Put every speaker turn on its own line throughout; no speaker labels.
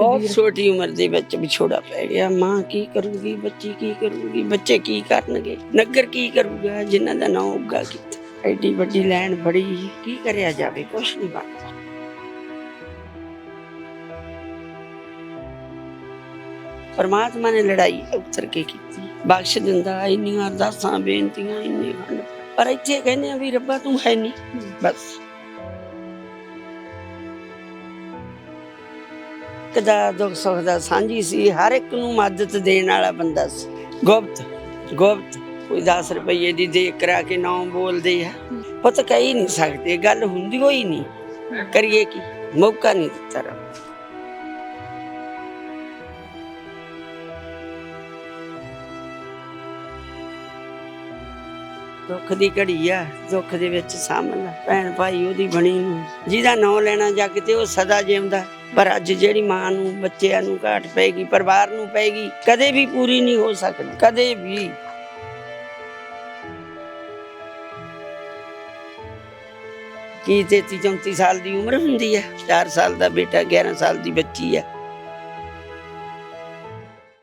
ਬਹੁਤ ਛੋਟੀ ਉਮਰ ਦੇ ਵਿੱਚ ਵਿਛੋੜਾ ਪੈ ਗਿਆ। ਮਾਂ ਕੀ ਕਰੂਗੀ? ਬੱਚੀ ਕੀ ਕਰੂਗੀ? ਬੱਚੇ ਕੀ ਕਰਨਗੇ? ਨਗਰ ਕੀ ਕਰੂਗਾ? ਜਿਨ੍ਹਾਂ ਦਾ ਨਾਂ ਉੱਗਾ ਕੀਤਾ। ਐਡੀ ਵੱਡੀ ਲੈਣ ਬੜੀ ਕੀ ਕਰਿਆ ਜਾਵੇ? ਕੁਛ ਨਹੀਂ ਬਣਦਾ। ਪਰਮਾਤਮਾ ਨੇ ਲੜਾਈ ਉਤਰ ਕੇ ਕੀਤੀ। ਬਖਸ਼ ਦਿੰਦਾ, ਇੰਨੀਆਂ ਅਰਦਾਸਾਂ, ਬੇਨਤੀਆਂ, ਇੰਨੇ ਖੰਡ ਪਰ ਇੱਥੇ ਕਹਿੰਦੇ ਆ ਵੀ ਰੱਬਾ ਤੂੰ ਹੈ ਨਹੀਂ। ਬਸ। ਕਦਾ ਦੁੱਖ ਸੁੱਖ ਦਾ ਸਾਂਝੀ ਸੀ, ਹਰ ਇੱਕ ਨੂੰ ਮਦਦ ਦੇਣ ਵਾਲਾ ਬੰਦਾ ਸੀ। ਗੁਪਤ ਗੁਪਤ, ਕੋਈ 10 ਰੁਪਏ ਦੀ ਦੇ ਕਰਾ ਕੇ ਨਾਂ ਬੋਲਦੇ ਆ। ਪੁੱਤ ਕਹਿ ਹੀ ਨਹੀਂ ਸਕਦੇ, ਗੱਲ ਹੁੰਦੀ ਹੋਈ ਨਹੀਂ। ਕਰੀਏ ਕੀ? ਮੌਕਾ ਨਹੀਂ ਦਿੱਤਾ ਰੱਬ ਦੁੱਖ ਦੀ ਘੜੀ ਆ, ਦੁੱਖ ਦੇ ਵਿੱਚ ਸਾਂਭਣ ਭੈਣ ਭਾਈ ਉਹਦੀ ਬਣੀ ਨੂੰ, ਜਿਹਦਾ ਨਾਂ ਲੈਣਾ ਜਾ ਕਿਤੇ ਉਹ ਸਦਾ ਜਿਉਂਦਾ। ਪਰ ਅੱਜ ਜਿਹੜੀ ਮਾਂ ਨੂੰ, ਬੱਚਿਆਂ ਨੂੰ ਘਾਟ ਪੈਗੀ ਪਰਿਵਾਰ ਨੂੰ ਪੈਗੀ ਕਦੇ ਵੀ ਪੂਰੀ ਨਹੀਂ ਹੋ ਸਕਦੀ, ਕਦੇ ਵੀ। ਕੀ 33 34 ਸਾਲ ਦੀ ਉਮਰ ਹੁੰਦੀ ਹੈ? 4 ਸਾਲ ਦਾ ਬੇਟਾ 11 ਸਾਲ ਦੀ ਬੱਚੀ ਹੈ।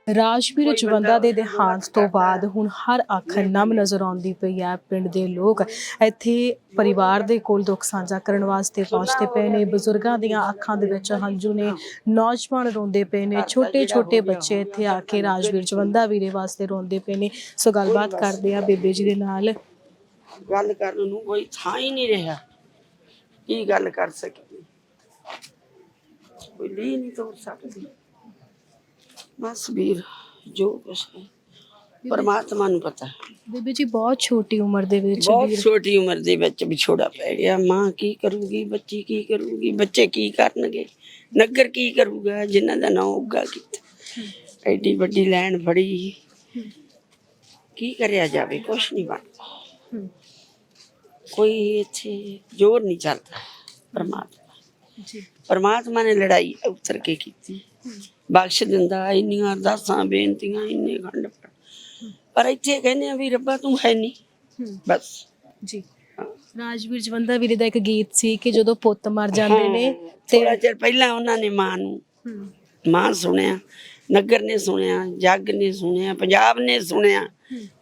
ਰਾਜਵੀਰ ਜਵੰਦਾ ਦੇ ਦੇਹਾਂਤ ਤੋਂ ਬਾਅਦ ਹੁਣ ਹਰ ਅੱਖ ਨਮ ਨਜ਼ਰ ਆਉਂਦੀ ਪਈ ਹੈ ਪਿੰਡ ਦੇ ਲੋਕ। ਇੱਥੇ ਪਰਿਵਾਰ ਦੇ ਕੋਲ ਦੁੱਖ ਸਾਂਝਾ ਕਰਨ ਵਾਸਤੇ ਪਹੁੰਚਦੇ ਪਏ ਨੇ। ਬਜ਼ੁਰਗਾਂ ਦੀਆਂ ਅੱਖਾਂ ਦੇ ਵਿੱਚ ਹੰਝੂ ਨੇ ਨੌਜਵਾਨ ਰੋਂਦੇ ਪਏ ਨੇ। ਛੋਟੇ ਛੋਟੇ ਬੱਚੇ ਇੱਥੇ ਆ ਕੇ ਰਾਜਵੀਰ ਜਵੰਦਾ ਵੀਰੇ ਵਾਸਤੇ ਰੋਂਦੇ ਪਏ ਨੇ। ਸੋ ਗੱਲਬਾਤ ਕਰਦੇ ਆ ਬੇਬੇ ਜੀ ਦੇ ਨਾਲ।
ਗੱਲ ਕਰਨ ਨੂੰ ਕੋਈ ਥਾਂ ਹੀ ਨਹੀਂ ਰਿਹਾ। ਕੀ ਗੱਲ ਕਰ ਸਕੀਏ? ਕੋਈ ਲੀ ਨਹੀਂ ਤੋੜ ਸਕਦੀ। ਬਸ ਵੀਰ ਜੋ ਕੁਛ ਹੈ। ਪਰਮਾਤਮਾ ਨੂੰ ਪਤਾ।
ਬੇਬੇ ਜੀ ਬਹੁਤ ਛੋਟੀ ਉਮਰ ਦੇ ਵਿੱਚ
ਬਹੁਤ
ਵੀਰ।
ਛੋਟੀ ਉਮਰ ਦੇ ਵਿੱਚ ਵਿਛੋੜਾ ਪੈ ਗਿਆ। ਮਾਂ ਕੀ ਕਰੂਗੀ ਬੱਚੀ ਕੀ ਕਰੂਗੀ ਬੱਚੇ ਕੀ ਕਰਨਗੇ? ਨਗਰ ਕੀ ਕਰੂਗਾ ਜਿਨ੍ਹਾਂ ਦਾ ਨਾਂ ਉੱਗਾ ਕੀਤਾ। ਐਡੀ ਵੱਡੀ ਲੈਣ ਫੜੀ। ਕੀ ਕਰਿਆ ਜਾਵੇ? ਕੁਛ ਨਹੀਂ ਬਣਦਾ। ਕੋਈ ਇੱਥੇ ਜ਼ੋਰ ਨਹੀਂ ਚੱਲਦਾ। ਪਰਮਾਤਮਾ।
ਜੀ।
ਪਰਮਾਤਮਾ ਨੇ ਲੜਾਈ ਉਤਰ ਕੇ ਕੀਤੀ। ਬਖਸ਼ ਦਿੰਦਾ ਇੰਨੀਆਂ ਅਰਦਾਸਾਂ ਬੇਨਤੀਆਂ ਇੰਨੇ ਖੰਡ ਪਰ ਇੱਥੇ ਕਹਿੰਦੇ ਆ ਵੀ ਰੱਬਾ ਤੂੰ ਹੈ ਨਹੀਂ ਬਸ।
ਜੀ। ਰਾਜਵੀਰ ਜਵੰਦਾ ਵੀਰੇ ਦਾ ਇੱਕ ਗੀਤ ਸੀ ਕਿ ਜਦੋਂ ਪੁੱਤ ਮਰ ਜਾਂਦੇ ਨੇ ਤੇ
ਥੋੜਾ ਚਿਰ ਪਹਿਲਾਂ ਉਹਨਾਂ ਨੇ ਮਾਂ ਨੂੰ ਮਾਂ ਸੁਣਿਆ ਨਗਰ ਨੇ ਸੁਣਿਆ ਜੱਗ ਨੇ ਸੁਣਿਆ ਪੰਜਾਬ ਨੇ ਸੁਣਿਆ।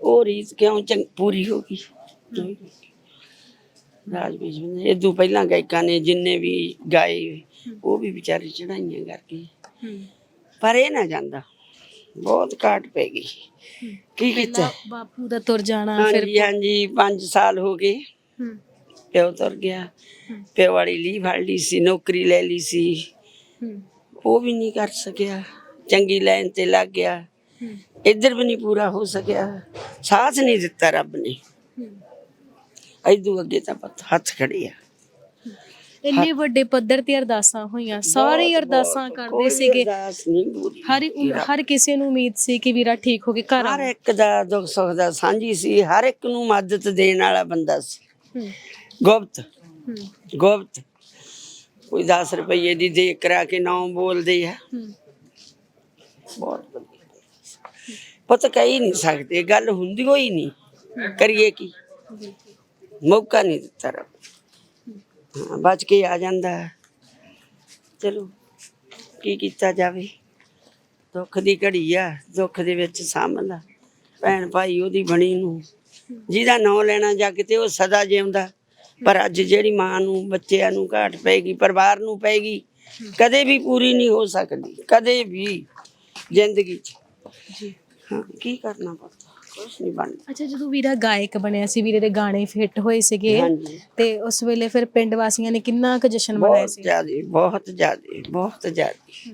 ਉਹ ਰੀਤ ਕਿਉਂ ਚੰਗ ਪੂਰੀ ਹੋ ਗਈ? ਰਾਜਵੀਰ ਜੀ ਨੇ ਇਦੋਂ ਪਹਿਲਾਂ ਗਾਇਕਾਂ ਨੇ ਜਿੰਨੇ ਵੀ ਗਾਏ ਉਹ ਵੀ ਵਿਚਾਰੇ ਚੜਾਈਆਂ ਕਰਕੇ ਪਰ ਇਹ ਨਾ ਜਾਂਦਾ। ਬਹੁਤ ਘਾਟ ਪੈ ਗਈ। ਕੀ ਕੀਤਾ?
ਬਾਪੂ ਦਾ ਤੁਰ ਜਾਣਾ ਫਿਰ
ਹਾਂਜੀ ਹਾਂਜੀ 5 ਸਾਲ ਹੋ ਗਏ। ਪਿਓ ਤੁਰ ਗਿਆ। ਪਿਓ ਵਾਲੀ ਲੀ ਫੜ ਲਈ ਸੀ ਨੌਕਰੀ ਲੈ ਲਈ ਸੀ। ਉਹ ਵੀ ਨਹੀਂ ਕਰ ਸਕਿਆ। ਚੰਗੀ ਲਾਈਨ ਤੇ ਲੱਗ ਗਿਆ। ਇੱਧਰ ਵੀ ਨਹੀਂ ਪੂਰਾ ਹੋ ਸਕਿਆ। ਸਾਥ ਨਹੀਂ ਦਿੱਤਾ ਰੱਬ ਨੇ। ਐਦੂ ਅੱਗੇ ਤਾਂ ਹੱਥ ਖੜੇ ਆ।
ਇੰਨੇ ਵੱਡੇ ਪੱਧਰ ਤੇ ਅਰਦਾਸਾਂ ਹੋਈਆਂ ਸਾਰੇ ਹੀ ਅਰਦਾਸਾਂ ਕਰਦੇ ਸੀਗੇ। ਹਰ ਹਰ ਕਿਸੇ ਨੂੰ ਉਮੀਦ ਸੀ ਕਿ ਵੀਰਾ ਠੀਕ ਹੋ ਕੇ ਘਰ
ਹਰ ਇੱਕ ਦਾ ਦੁੱਖ ਸੁੱਖ ਦਾ ਸਾਂਝੀ ਸੀ ਹਰ ਇੱਕ ਨੂੰ ਮਦਦ ਦੇਣ ਵਾਲਾ ਬੰਦਾ ਸੀ। ਗੁਪਤ ਗੁਪਤ। ਕੋਈ 10 ਰੁਪਏ ਦੀ ਦੇ ਕਰਾ ਕੇ ਨਾਂ ਬੋਲਦੇ ਆ। ਬਹੁਤ ਪੁੱਤ ਕਹਿ ਨਹੀਂ ਸਕਦੇ ਗੱਲ ਹੁੰਦੀ ਹੋਈ ਨਹੀਂ। ਕਰੀਏ ਕੀ? ਮੌਕਾ ਨਹੀਂ ਦਿੱਤਾ ਰੱਬ ਹਾਂ ਬਚ ਕੇ ਆ ਜਾਂਦਾ। ਚਲੋ ਕੀ ਕੀਤਾ ਜਾਵੇ? ਦੁੱਖ ਦੀ ਘੜੀ ਆ ਦੁੱਖ ਦੇ ਵਿੱਚ ਸਾਂਭਦਾ ਭੈਣ ਭਾਈ ਉਹਦੀ ਬਣੀ ਨੂੰ ਜਿਹਦਾ ਨਾਂ ਲੈਣਾ ਜਾ ਕਿਤੇ ਉਹ ਸਦਾ ਜਿਉਂਦਾ। ਪਰ ਅੱਜ ਜਿਹੜੀ ਮਾਂ ਨੂੰ ਬੱਚਿਆਂ ਨੂੰ ਘਾਟ ਪੈਗੀ ਪਰਿਵਾਰ ਨੂੰ ਪੈਗੀ ਕਦੇ ਵੀ ਪੂਰੀ ਨਹੀਂ ਹੋ ਸਕਦੀ ਕਦੇ ਵੀ ਜ਼ਿੰਦਗੀ 'ਚ।
ਜੀ।
ਹਾਂ ਕੀ ਕਰਨਾ ਪੜਦਾ ਕੁਛ ਨਹੀਂ ਬਣਦਾ।
ਅੱਛਾ ਜਦੋਂ ਵੀਰਾ ਗਾਇਕ ਬਣਿਆ ਸੀ ਵੀਰੇ ਦੇ ਗਾਣੇ ਫਿੱਟ ਹੋਏ ਸੀਗੇ
ਹਾਂਜੀ।
ਤੇ ਉਸ ਵੇਲੇ ਫਿਰ ਪਿੰਡ ਵਾਸੀਆਂ ਨੇ ਕਿੰਨਾ ਕੁ ਜਸ਼ਨ ਮਨਾਇਆ
ਬਹੁਤ
ਸੀ?
ਜ਼ਿਆਦੇ ਬਹੁਤ ਜ਼ਿਆਦੇ ਬਹੁਤ ਜ਼ਿਆਦੇ।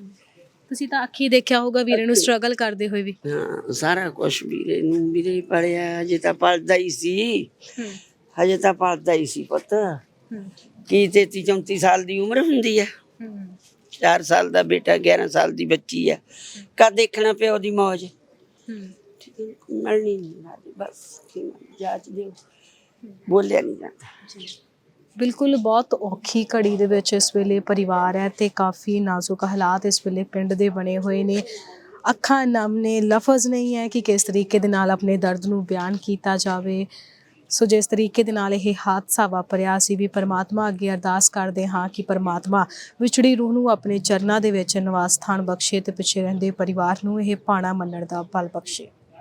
ਤੁਸੀਂ ਤਾਂ ਅੱਖੀ ਦੇਖਿਆ ਹੋਊਗਾ ਵੀਰੇ ਨੂੰ ਸਟਰਗਲ ਕਰਦੇ ਹੋਏ ਵੀ।
ਹਾਂ ਸਾਰਾ ਕੁਝ ਵੀਰੇ ਨੂੰ ਵੀਰੇ ਪੜਿਆ ਹਜੇ ਤਾਂ ਪੜਦਾ ਹੀ ਸੀ। ਹਜੇ ਤਾਂ ਪੜਦਾ ਹੀ ਸੀ ਪੁੱਤ। ਕੀ 33 34 ਸਾਲ ਦੀ ਉਮਰ ਹੁੰਦੀ ਹੈ।
ਹਮ,
4 ਸਾਲ ਦਾ ਬੇਟਾ 11 ਸਾਲ ਦੀ ਬੱਚੀ ਹੈ ਕਦ ਦੇਖਣਾ ਪਿਓ ਦੀ ਮੌਜ?
ਹਮ,
ਠੀਕ ਮਿਲਣੀ ਨਹੀਂ ਰਾਜੀ ਬਸ ਕੀ ਜਾਚ ਦਿਓ। ਬੋਲਿਆ ਨਹੀਂ ਜਾਂਦਾ।
ਬਿਲਕੁਲ, ਬਹੁਤ ਔਖੀ ਘੜੀ ਦੇ ਵਿੱਚ ਇਸ ਵੇਲੇ ਪਰਿਵਾਰ ਹੈ ਤੇ ਕਾਫੀ ਨਾਜ਼ੁਕ ਹਾਲਾਤ ਇਸ ਵੇਲੇ ਪਿੰਡ ਦੇ ਬਣੇ ਹੋਏ ਨੇ। ਅੱਖਾਂ ਨਮ ਨੇ ਲਫ਼ਜ਼ ਨਹੀਂ ਹੈ ਕਿ ਕਿਸ ਤਰੀਕੇ ਦੇ ਨਾਲ ਆਪਣੇ ਦਰਦ ਨੂੰ ਬਿਆਨ ਕੀਤਾ ਜਾਵੇ। ਸੋ ਜਿਸ ਤਰੀਕੇ ਦੇ ਨਾਲ ਇਹ ਹਾਦਸਾ ਵਾਪਰਿਆ ਸੀ ਵੀ ਪਰਮਾਤਮਾ ਅੱਗੇ ਅਰਦਾਸ ਕਰਦੇ ਹਾਂ ਕਿ ਪਰਮਾਤਮਾ ਵਿਛੜੀ ਰੂਹ ਨੂੰ ਆਪਣੇ ਚਰਨਾਂ ਦੇ ਵਿੱਚ ਨਿਵਾਸ ਸਥਾਨ ਬਖਸ਼ੇ ਤੇ ਪਿੱਛੇ ਰਹਿੰਦੇ ਪਰਿਵਾਰ ਨੂੰ ਇਹ ਪਾਣਾ ਮੰਨਣ ਦਾ ਬਲ ਬਖਸ਼ੇ।